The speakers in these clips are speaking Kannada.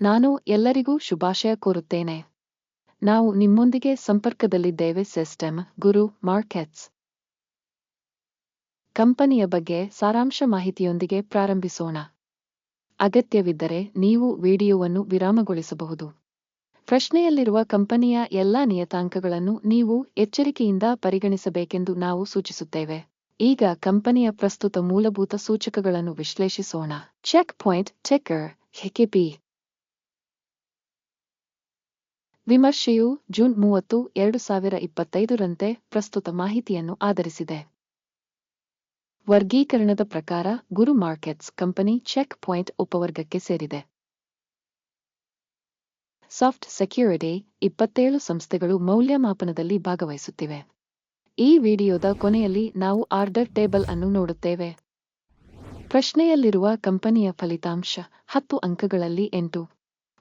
ನಾನು ಎಲ್ಲರಿಗೂ ಶುಭಾಶಯ ಕೋರುತ್ತೇನೆ. ನಾವು ನಿಮ್ಮೊಂದಿಗೆ ಸಂಪರ್ಕದಲ್ಲಿದ್ದೇವೆ, ಸಿಸ್ಟಮ್ ಗುರು ಮಾರ್ಕೆಟ್ಸ್. ಕಂಪನಿಯ ಬಗ್ಗೆ ಸಾರಾಂಶ ಮಾಹಿತಿಯೊಂದಿಗೆ ಪ್ರಾರಂಭಿಸೋಣ. ಅಗತ್ಯವಿದ್ದರೆ ನೀವು ವಿಡಿಯೋವನ್ನು ವಿರಾಮಗೊಳಿಸಬಹುದು. ಪ್ರಶ್ನೆಯಲ್ಲಿರುವ ಕಂಪನಿಯ ಎಲ್ಲಾ ನಿಯತಾಂಕಗಳನ್ನು ನೀವು ಎಚ್ಚರಿಕೆಯಿಂದ ಪರಿಗಣಿಸಬೇಕೆಂದು ನಾವು ಸೂಚಿಸುತ್ತೇವೆ. ಈಗ ಕಂಪನಿಯ ಪ್ರಸ್ತುತ ಮೂಲಭೂತ ಸೂಚಕಗಳನ್ನು ವಿಶ್ಲೇಷಿಸೋಣ. ಚೆಕ್ ಪಾಯಿಂಟ್ ಚೆಕರ್ ಹೆಕೆಪಿ ವಿಮರ್ಶೆಯು ಜೂನ್ ಮೂವತ್ತು, ಎರಡು ಸಾವಿರ ಇಪ್ಪತ್ತೈದರಂತೆ ಪ್ರಸ್ತುತ ಮಾಹಿತಿಯನ್ನು ಆಧರಿಸಿದೆ. ವರ್ಗೀಕರಣದ ಪ್ರಕಾರ guru markets company check point ಉಪವರ್ಗಕ್ಕೆ ಸೇರಿದೆ. ಸಾಫ್ಟ್ ಸೆಕ್ಯೂರಿಟಿ ಇಪ್ಪತ್ತೇಳು ಸಂಸ್ಥೆಗಳು ಮೌಲ್ಯಮಾಪನದಲ್ಲಿ ಭಾಗವಹಿಸುತ್ತಿವೆ. ಈ ವಿಡಿಯೋದ ಕೊನೆಯಲ್ಲಿ ನಾವು ಆರ್ಡರ್ ಟೇಬಲ್ ಅನ್ನು ನೋಡುತ್ತೇವೆ. ಪ್ರಶ್ನೆಯಲ್ಲಿರುವ ಕಂಪನಿಯ ಫಲಿತಾಂಶ ಹತ್ತು ಅಂಕಗಳಲ್ಲಿ ಎಂಟು.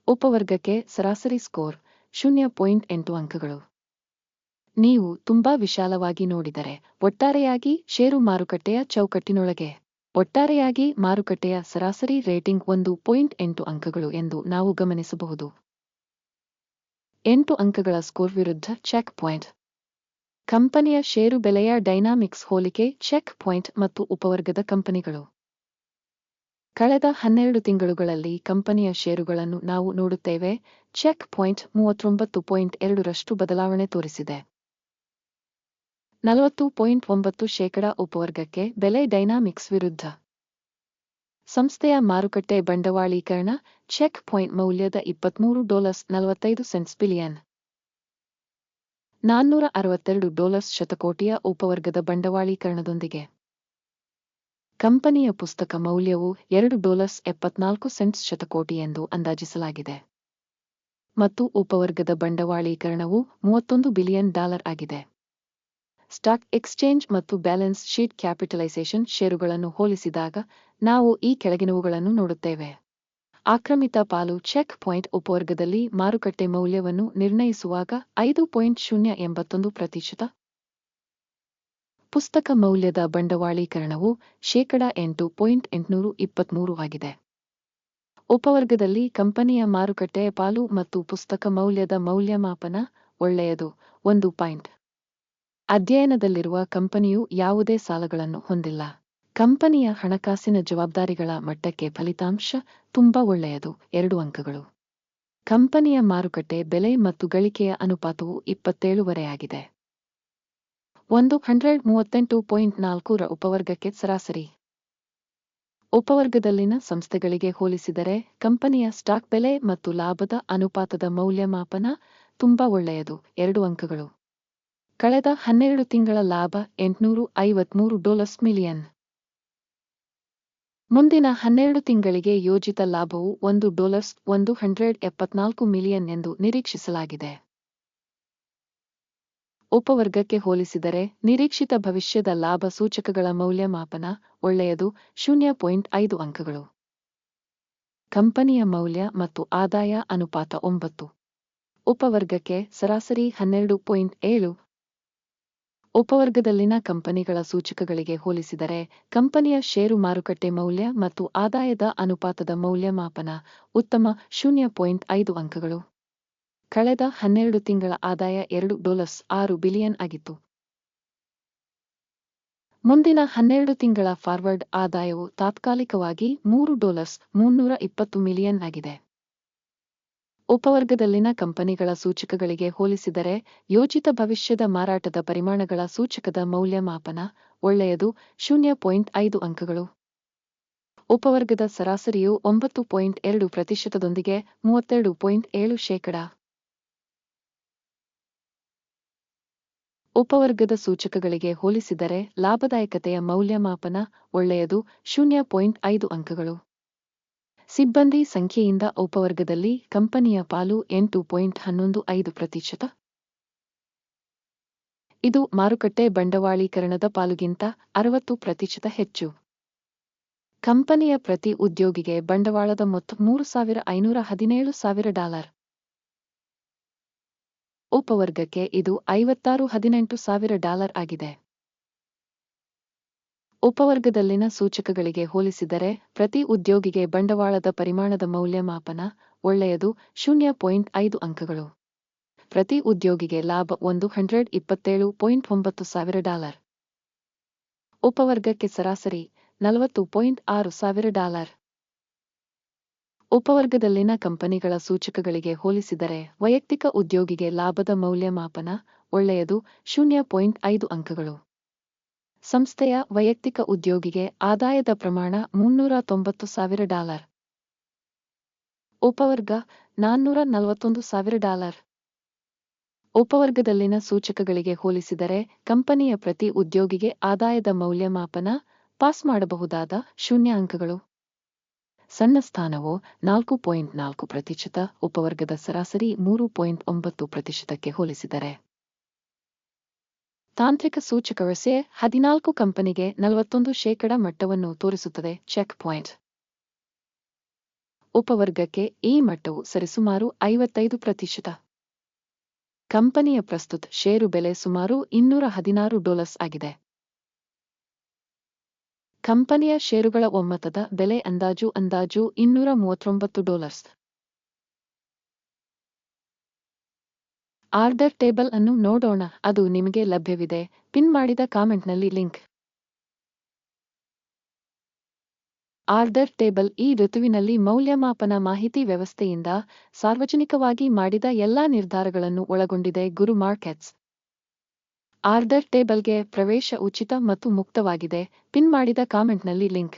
ಉಪವರ್ಗಕ್ಕೆ ಸರಾಸರಿ ಸ್ಕೋರ್ ಶೂನ್ಯ ಪಾಯಿಂಟ್ ಎಂಟು ಅಂಕಗಳು. ನೀವು ತುಂಬಾ ವಿಶಾಲವಾಗಿ ನೋಡಿದರೆ ಒಟ್ಟಾರೆಯಾಗಿ ಷೇರು ಮಾರುಕಟ್ಟೆಯ ಚೌಕಟ್ಟಿನೊಳಗೆ. ಒಟ್ಟಾರೆಯಾಗಿ ಮಾರುಕಟ್ಟೆಯ ಸರಾಸರಿ ರೇಟಿಂಗ್ ಒಂದು ಪಾಯಿಂಟ್ ಎಂಟು ಅಂಕಗಳು ಎಂದು ನಾವು ಗಮನಿಸಬಹುದು. ಎಂಟು ಅಂಕಗಳ ಸ್ಕೋರ್ ವಿರುದ್ಧ ಚೆಕ್ ಪಾಯಿಂಟ್. ಕಂಪನಿಯ ಷೇರು ಬೆಲೆಯ ಡೈನಾಮಿಕ್ಸ್ ಹೋಲಿಕೆ ಚೆಕ್ ಪಾಯಿಂಟ್ ಮತ್ತು ಉಪವರ್ಗದ ಕಂಪನಿಗಳು. ಕಳೆದ ಹನ್ನೆರಡು ತಿಂಗಳುಗಳಲ್ಲಿ ಕಂಪನಿಯ ಷೇರುಗಳನ್ನು ನಾವು ನೋಡುತ್ತೇವೆ. ಚೆಕ್ ಪಾಯಿಂಟ್ ಮೂವತ್ತೊಂಬತ್ತು ಪಾಯಿಂಟ್ ಎರಡರಷ್ಟು ಬದಲಾವಣೆ ತೋರಿಸಿದೆ. ನಲವತ್ತು ಪಾಯಿಂಟ್ ಒಂಬತ್ತು ಶೇಕಡ ಉಪವರ್ಗಕ್ಕೆ ಬೆಲೆ ಡೈನಾಮಿಕ್ಸ್ ವಿರುದ್ಧ. ಸಂಸ್ಥೆಯ ಮಾರುಕಟ್ಟೆ ಬಂಡವಾಳೀಕರಣ ಚೆಕ್ ಪಾಯಿಂಟ್ ಮೌಲ್ಯದ ಇಪ್ಪತ್ಮೂರು ಡಾಲರ್ಸ್ ನಲವತ್ತೈದು ಸೆಂಟ್ಸ್ ಬಿಲಿಯನ್. ನಾನ್ನೂರ ಅರವತ್ತೆರಡು ಡಾಲರ್ಸ್ ಶತಕೋಟಿಯ ಉಪವರ್ಗದ ಬಂಡವಾಳೀಕರಣದೊಂದಿಗೆ. ಕಂಪನಿಯ ಪುಸ್ತಕ ಮೌಲ್ಯವು ಎರಡು ಡಾಲರ್ಸ್ ಎಪ್ಪತ್ನಾಲ್ಕು ಸೆಂಟ್ಸ್ ಶತಕೋಟಿ ಎಂದು ಅಂದಾಜಿಸಲಾಗಿದೆ. ಮತ್ತು ಉಪವರ್ಗದ ಬಂಡವಾಳೀಕರಣವು ಮೂವತ್ತೊಂದು ಬಿಲಿಯನ್ ಡಾಲರ್ ಆಗಿದೆ. ಸ್ಟಾಕ್ ಎಕ್ಸ್ಚೇಂಜ್ ಮತ್ತು ಬ್ಯಾಲೆನ್ಸ್ ಶೀಟ್ ಕ್ಯಾಪಿಟಲೈಸೇಷನ್ ಷೇರುಗಳನ್ನು ಹೋಲಿಸಿದಾಗ ನಾವು ಈ ಕೆಳಗಿನವುಗಳನ್ನು ನೋಡುತ್ತೇವೆ. ಆಕ್ರಮಿತ ಪಾಲು ಚೆಕ್ ಪಾಯಿಂಟ್ ಉಪವರ್ಗದಲ್ಲಿ ಮಾರುಕಟ್ಟೆ ಮೌಲ್ಯವನ್ನು ನಿರ್ಣಯಿಸುವಾಗ ಐದು ಪಾಯಿಂಟ್ ಶೂನ್ಯ ಎಂಬತ್ತೊಂದು ಪ್ರತಿಶತ ಪುಸ್ತಕ ಮೌಲ್ಯದ ಬಂಡವಾಳೀಕರಣವು ಶೇಕಡ ಎಂಟು ಪಾಯಿಂಟ್ ಎಂಟುನೂರು ಇಪ್ಪತ್ಮೂರು ಆಗಿದೆ. ಉಪವರ್ಗದಲ್ಲಿ ಕಂಪನಿಯ ಮಾರುಕಟ್ಟೆ, ಪಾಲು ಮತ್ತು ಪುಸ್ತಕ ಮೌಲ್ಯದ ಮೌಲ್ಯಮಾಪನ ಒಳ್ಳೆಯದು, ಒಂದು ಪಾಯಿಂಟ್. ಅಧ್ಯಯನದಲ್ಲಿರುವ ಕಂಪನಿಯು ಯಾವುದೇ ಸಾಲಗಳನ್ನು ಹೊಂದಿಲ್ಲ. ಕಂಪನಿಯ ಹಣಕಾಸಿನ ಜವಾಬ್ದಾರಿಗಳ ಮಟ್ಟಕ್ಕೆ ಫಲಿತಾಂಶ ತುಂಬಾ ಒಳ್ಳೆಯದು, ಎರಡು ಅಂಕಗಳು. ಕಂಪನಿಯ ಮಾರುಕಟ್ಟೆ ಬೆಲೆ ಮತ್ತು ಗಳಿಕೆಯ ಅನುಪಾತವು ಇಪ್ಪತ್ತೇಳುವರೆಯಾಗಿದೆ ಒಂದು ಹಂಡ್ರೆಡ್ ಮೂವತ್ತೆಂಟು ಪಾಯಿಂಟ್ ನಾಲ್ಕರ ಉಪವರ್ಗಕ್ಕೆ ಸರಾಸರಿ. ಉಪವರ್ಗದಲ್ಲಿನ ಸಂಸ್ಥೆಗಳಿಗೆ ಹೋಲಿಸಿದರೆ, ಕಂಪನಿಯ ಸ್ಟಾಕ್ ಬೆಲೆ ಮತ್ತು ಲಾಭದ ಅನುಪಾತದ ಮೌಲ್ಯಮಾಪನ ತುಂಬಾ ಒಳ್ಳೆಯದು. ಎರಡು ಅಂಕಗಳು. ಕಳೆದ ಹನ್ನೆರಡು ತಿಂಗಳ ಲಾಭ ಎಂಟುನೂರು ಐವತ್ಮೂರು ಡಾಲರ್ಸ್ ಮಿಲಿಯನ್. ಮುಂದಿನ ಹನ್ನೆರಡು ತಿಂಗಳಿಗೆ ಯೋಜಿತ ಲಾಭವು ಒಂದು ಡಾಲರ್ಸ್ ಒಂದು ಹಂಡ್ರೆಡ್ ಎಪ್ಪತ್ನಾಲ್ಕು ಮಿಲಿಯನ್ ಎಂದು ನಿರೀಕ್ಷಿಸಲಾಗಿದೆ. ಉಪವರ್ಗಕ್ಕೆ ಹೋಲಿಸಿದರೆ ನಿರೀಕ್ಷಿತ ಭವಿಷ್ಯದ ಲಾಭ ಸೂಚಕಗಳ ಮೌಲ್ಯಮಾಪನ ಒಳ್ಳೆಯದು, ಶೂನ್ಯ ಪಾಯಿಂಟ್ ಐದು ಅಂಕಗಳು. ಕಂಪನಿಯ ಮೌಲ್ಯ ಮತ್ತು ಆದಾಯ ಅನುಪಾತ ಒಂಬತ್ತು. ಉಪವರ್ಗಕ್ಕೆ ಸರಾಸರಿ ಹನ್ನೆರಡು ಪಾಯಿಂಟ್ ಏಳು. ಉಪವರ್ಗದಲ್ಲಿನ ಕಂಪನಿಗಳ ಸೂಚಕಗಳಿಗೆ ಹೋಲಿಸಿದರೆ ಕಂಪನಿಯ ಷೇರು ಮಾರುಕಟ್ಟೆ ಮೌಲ್ಯ ಮತ್ತು ಆದಾಯದ ಅನುಪಾತದ ಮೌಲ್ಯಮಾಪನ ಉತ್ತಮ ಶೂನ್ಯ ಪಾಯಿಂಟ್ ಐದು ಅಂಕಗಳು. ಕಳೆದ ಹನ್ನೆರಡು ತಿಂಗಳ ಆದಾಯ ಎರಡು ಡಾಲರ್ಸ್ ಆರು ಬಿಲಿಯನ್ ಆಗಿತ್ತು. ಮುಂದಿನ ಹನ್ನೆರಡು ತಿಂಗಳ ಫಾರ್ವರ್ಡ್ ಆದಾಯವು ತಾತ್ಕಾಲಿಕವಾಗಿ ಮೂರು ಡಾಲರ್ಸ್ ಮುನ್ನೂರ ಇಪ್ಪತ್ತು ಮಿಲಿಯನ್ ಆಗಿದೆ. ಉಪವರ್ಗದಲ್ಲಿನ ಕಂಪನಿಗಳ ಸೂಚಕಗಳಿಗೆ ಹೋಲಿಸಿದರೆ, ಯೋಜಿತ ಭವಿಷ್ಯದ ಮಾರಾಟದ ಪರಿಮಾಣಗಳ ಸೂಚಕದ ಮೌಲ್ಯಮಾಪನ ಒಳ್ಳೆಯದು ಶೂನ್ಯ ಪಾಯಿಂಟ್ ಐದು ಅಂಕಗಳು. ಉಪವರ್ಗದ ಸರಾಸರಿಯು ಒಂಬತ್ತು ಪಾಯಿಂಟ್ ಎರಡು ಪ್ರತಿಶತದೊಂದಿಗೆ ಮೂವತ್ತೆರಡು ಪಾಯಿಂಟ್ ಏಳು ಶೇಕಡ. ಉಪವರ್ಗದ ಸೂಚಕಗಳಿಗೆ ಹೋಲಿಸಿದರೆ ಲಾಭದಾಯಕತೆಯ ಮೌಲ್ಯಮಾಪನ ಒಳ್ಳೆಯದು. ಶೂನ್ಯ ಪಾಯಿಂಟ್ ಐದು ಅಂಕಗಳು. ಸಿಬ್ಬಂದಿ ಸಂಖ್ಯೆಯಿಂದ ಉಪವರ್ಗದಲ್ಲಿ ಕಂಪನಿಯ ಪಾಲು ಎಂಟು ಪಾಯಿಂಟ್ ಹನ್ನೊಂದು ಐದು ಪ್ರತಿಶತ. ಇದು ಮಾರುಕಟ್ಟೆ ಬಂಡವಾಳೀಕರಣದ ಪಾಲುಗಿಂತ ಅರವತ್ತು ಪ್ರತಿಶತ ಹೆಚ್ಚು. ಕಂಪನಿಯ ಪ್ರತಿ ಉದ್ಯೋಗಿಗೆ ಬಂಡವಾಳದ ಮೊತ್ತ ಮೂರು ಸಾವಿರ ಐನೂರ ಹದಿನೇಳು ಸಾವಿರ ಡಾಲರ್. ಉಪವರ್ಗಕ್ಕೆ ಇದು ಐವತ್ತಾರು ಹದಿನೆಂಟು ಸಾವಿರ ಡಾಲರ್ ಆಗಿದೆ. ಉಪವರ್ಗದಲ್ಲಿನ ಸೂಚಕಗಳಿಗೆ ಹೋಲಿಸಿದರೆ ಪ್ರತಿ ಉದ್ಯೋಗಿಗೆ ಬಂಡವಾಳದ ಪರಿಮಾಣದ ಮೌಲ್ಯಮಾಪನ ಒಳ್ಳೆಯದು ಶೂನ್ಯ ಪಾಯಿಂಟ್ ಐದು ಅಂಕಗಳು. ಪ್ರತಿ ಉದ್ಯೋಗಿಗೆ ಲಾಭ ಒಂದು ಹಂಡ್ರೆಡ್ ಇಪ್ಪತ್ತೇಳು ಪಾಯಿಂಟ್ ಒಂಬತ್ತು ಸಾವಿರ ಡಾಲರ್. ಉಪವರ್ಗಕ್ಕೆ ಸರಾಸರಿ ನಲವತ್ತು ಪಾಯಿಂಟ್ ಆರು ಸಾವಿರ ಡಾಲರ್. ಉಪವರ್ಗದಲ್ಲಿನ ಕಂಪನಿಗಳ ಸೂಚಕಗಳಿಗೆ ಹೋಲಿಸಿದರೆ ವೈಯಕ್ತಿಕ ಉದ್ಯೋಗಿಗೆ ಲಾಭದ ಮೌಲ್ಯಮಾಪನ ಒಳ್ಳೆಯದು ಶೂನ್ಯ ಪಾಯಿಂಟ್ ಐದು ಅಂಕಗಳು. ಸಂಸ್ಥೆಯ ವೈಯಕ್ತಿಕ ಉದ್ಯೋಗಿಗೆ ಆದಾಯದ ಪ್ರಮಾಣ ಮುನ್ನೂರ ತೊಂಬತ್ತು ಸಾವಿರ ಡಾಲರ್. ಉಪವರ್ಗ ನಾನ್ನೂರ ನಲವತ್ತೊಂದು ಸಾವಿರ ಡಾಲರ್. ಉಪವರ್ಗದಲ್ಲಿನ ಸೂಚಕಗಳಿಗೆ ಹೋಲಿಸಿದರೆ ಕಂಪನಿಯ ಪ್ರತಿ ಉದ್ಯೋಗಿಗೆ ಆದಾಯದ ಮೌಲ್ಯಮಾಪನ ಪಾಸ್ ಮಾಡಬಹುದಾದ ಶೂನ್ಯ ಅಂಕಗಳು. ಸಣ್ಣ ಸ್ಥಾನವು ನಾಲ್ಕು ಪಾಯಿಂಟ್ ನಾಲ್ಕು ಪ್ರತಿಶತ, ಉಪವರ್ಗದ ಸರಾಸರಿ ಮೂರು ಪಾಯಿಂಟ್ ಒಂಬತ್ತು ಪ್ರತಿಶತಕ್ಕೆ ಹೋಲಿಸಿದರೆ. ತಾಂತ್ರಿಕ ಸೂಚಕ ವ್ಯವಸ್ಥೆ ಹದಿನಾಲ್ಕು ಕಂಪನಿಗೆ ನಲವತ್ತೊಂದು ಶೇಕಡ ಮಟ್ಟವನ್ನು ತೋರಿಸುತ್ತದೆ, ಚೆಕ್ ಪಾಯಿಂಟ್. ಉಪವರ್ಗಕ್ಕೆ ಈ ಮಟ್ಟವು ಸರಿಸುಮಾರು ಐವತ್ತೈದು ಪ್ರತಿಶತ. ಕಂಪನಿಯ ಪ್ರಸ್ತುತ ಷೇರು ಬೆಲೆ ಸುಮಾರು ಇನ್ನೂರ ಹದಿನಾರು ಡಾಲರ್ಸ್ ಆಗಿದೆ. ಕಂಪನಿಯ ಷೇರುಗಳ ಒಮ್ಮತದ ಬೆಲೆ ಅಂದಾಜು ಅಂದಾಜು ಇನ್ನೂರ ಮೂವತ್ತೊಂಬತ್ತು ಡಾಲರ್ಸ್. ಆರ್ಡರ್ ಟೇಬಲ್ ಅನ್ನು ನೋಡೋಣ, ಅದು ನಿಮಗೆ ಲಭ್ಯವಿದೆ. ಪಿನ್ ಮಾಡಿದ ಕಾಮೆಂಟ್ನಲ್ಲಿ ಲಿಂಕ್. ಆರ್ಡರ್ ಟೇಬಲ್ ಈ ಋತುವಿನಲ್ಲಿ ಮೌಲ್ಯಮಾಪನ ಮಾಹಿತಿ ವ್ಯವಸ್ಥೆಯಿಂದ ಸಾರ್ವಜನಿಕವಾಗಿ ಮಾಡಿದ ಎಲ್ಲಾ ನಿರ್ಧಾರಗಳನ್ನು ಒಳಗೊಂಡಿದೆ, ಗುರು ಮಾರ್ಕೆಟ್ಸ್. ಆರ್ಡರ್ ಟೇಬಲ್ಗೆ ಪ್ರವೇಶ ಉಚಿತ ಮತ್ತು ಮುಕ್ತವಾಗಿದೆ. ಪಿನ್ ಮಾಡಿದ ಕಾಮೆಂಟ್ನಲ್ಲಿ ಲಿಂಕ್.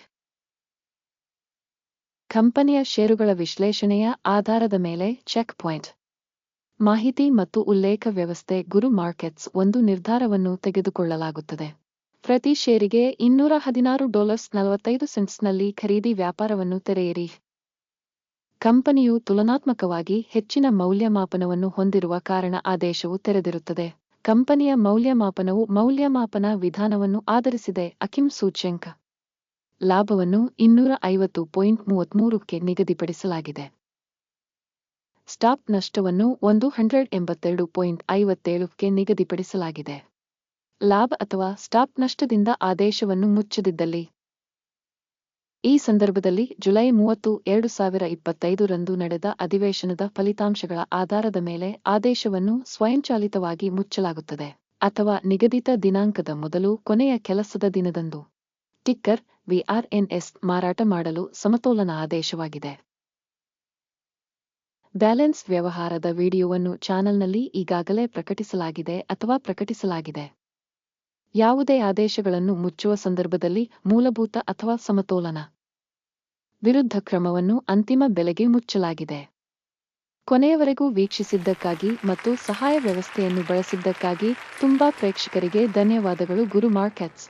ಕಂಪನಿಯ ಷೇರುಗಳ ವಿಶ್ಲೇಷಣೆಯ ಆಧಾರದ ಮೇಲೆ ಚೆಕ್ ಪಾಯಿಂಟ್. ಮಾಹಿತಿ ಮತ್ತು ಉಲ್ಲೇಖ ವ್ಯವಸ್ಥೆ ಗುರು ಮಾರ್ಕೆಟ್ಸ್ ಒಂದು ನಿರ್ಧಾರವನ್ನು ತೆಗೆದುಕೊಳ್ಳಲಾಗುತ್ತದೆ. ಪ್ರತಿ ಷೇರಿಗೆ ಇನ್ನೂರ ಹದಿನಾರು ಡಾಲರ್ಸ್ ನಲವತ್ತೈದು ಸೆಂಟ್ಸ್ನಲ್ಲಿ ಖರೀದಿ ವ್ಯಾಪಾರವನ್ನು ತೆರೆಯಿರಿ. ಕಂಪನಿಯು ತುಲನಾತ್ಮಕವಾಗಿ ಹೆಚ್ಚಿನ ಮೌಲ್ಯಮಾಪನವನ್ನು ಹೊಂದಿರುವ ಕಾರಣ ಆದೇಶವು ತೆರೆದಿರುತ್ತದೆ. ಕಂಪನಿಯ ಮೌಲ್ಯಮಾಪನವು ಮೌಲ್ಯಮಾಪನ ವಿಧಾನವನ್ನು ಆಧರಿಸಿದೆ, ಅಕಿಮ್ ಸೂಚ್ಯಂಕ. ಲಾಭವನ್ನು ಇನ್ನೂರ ಐವತ್ತು ಪಾಯಿಂಟ್ ಮೂವತ್ಮೂರಕ್ಕೆ ನಿಗದಿಪಡಿಸಲಾಗಿದೆ. ಸ್ಟಾಪ್ ನಷ್ಟವನ್ನು ಒಂದು ಹಂಡ್ರೆಡ್ ಎಂಬತ್ತೆರಡು ಪಾಯಿಂಟ್ ಐವತ್ತೇಳಕ್ಕೆ ನಿಗದಿಪಡಿಸಲಾಗಿದೆ. ಲಾಭ ಅಥವಾ ಸ್ಟಾಪ್ ನಷ್ಟದಿಂದ ಆದೇಶವನ್ನು ಮುಚ್ಚದಿದ್ದಲ್ಲಿ. ಈ ಸಂದರ್ಭದಲ್ಲಿ ಜುಲೈ ಮೂವತ್ತು, ಎರಡು ಸಾವಿರ ಇಪ್ಪತ್ತೈದರಂದು ನಡೆದ ಅಧಿವೇಶನದ ಫಲಿತಾಂಶಗಳ ಆಧಾರದ ಮೇಲೆ ಆದೇಶವನ್ನು ಸ್ವಯಂಚಾಲಿತವಾಗಿ ಮುಚ್ಚಲಾಗುತ್ತದೆ ಅಥವಾ ನಿಗದಿತ ದಿನಾಂಕದ ಮೊದಲು ಕೊನೆಯ ಕೆಲಸದ ದಿನದಂದು. ಟಿಕ್ಕರ್, ವಿಆರ್ಎನ್ಎಸ್ ಮಾರಾಟ ಮಾಡಲು ಸಮತೋಲನ ಆದೇಶವಾಗಿದೆ. ಬ್ಯಾಲೆನ್ಸ್ ವ್ಯವಹಾರದ ವಿಡಿಯೋವನ್ನು ಚಾನೆಲ್ನಲ್ಲಿ ಈಗಾಗಲೇ ಪ್ರಕಟಿಸಲಾಗಿದೆ ಅಥವಾ ಪ್ರಕಟಿಸಲಾಗಿದೆ. ಯಾವುದೇ ಆದೇಶಗಳನ್ನು ಮುಚ್ಚುವ ಸಂದರ್ಭದಲ್ಲಿ ಮೂಲಭೂತ ಅಥವಾ ಸಮತೋಲನ. ವಿರುದ್ಧ ಕ್ರಮವನ್ನು ಅಂತಿಮ ಬೆಲೆಗೆ ಮುಚ್ಚಲಾಗಿದೆ. ಕೊನೆಯವರೆಗೂ ವೀಕ್ಷಿಸಿದ್ದಕ್ಕಾಗಿ ಮತ್ತು ಸಹಾಯ ವ್ಯವಸ್ಥೆಯನ್ನು ಬಳಸಿದ್ದಕ್ಕಾಗಿ ತುಂಬಾ ಪ್ರೇಕ್ಷಕರಿಗೆ ಧನ್ಯವಾದಗಳು ಗುರು ಮಾರ್ಕೆಟ್ಸ್.